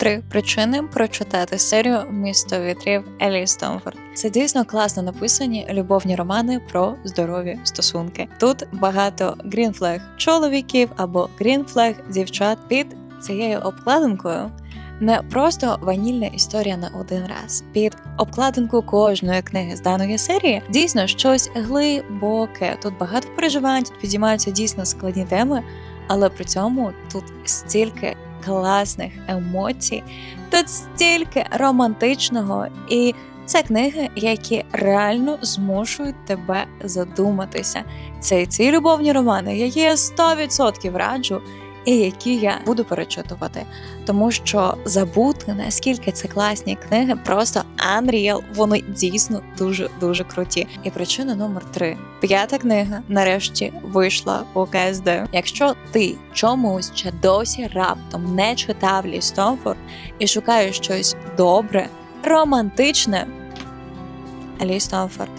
Три причини прочитати серію Місто вітрів Елі Стомфорд. Це дійсно класно написані любовні романи про здорові стосунки. Тут багато грінфлег чоловіків або грінфлег дівчат під цією обкладинкою. Не просто ванільна історія на один раз. Під обкладинку кожної книги з даної серії дійсно щось глибоке. Тут багато переживань, тут підіймаються дійсно складні теми, але при цьому тут стільки класних емоцій, тут стільки романтичного, і це книги, які реально змушують тебе задуматися. Це ці любовні романи, які я 100% раджу. І які я буду перечитувати, тому що забути наскільки це класні книги, просто unreal, Вони дійсно дуже дуже круті. І причина номер три: п'ята книга нарешті вийшла у КСД. Якщо ти чомусь ще досі раптом не читав Лі Стомфорд і шукаєш щось добре, романтичне, Лі Стомфорд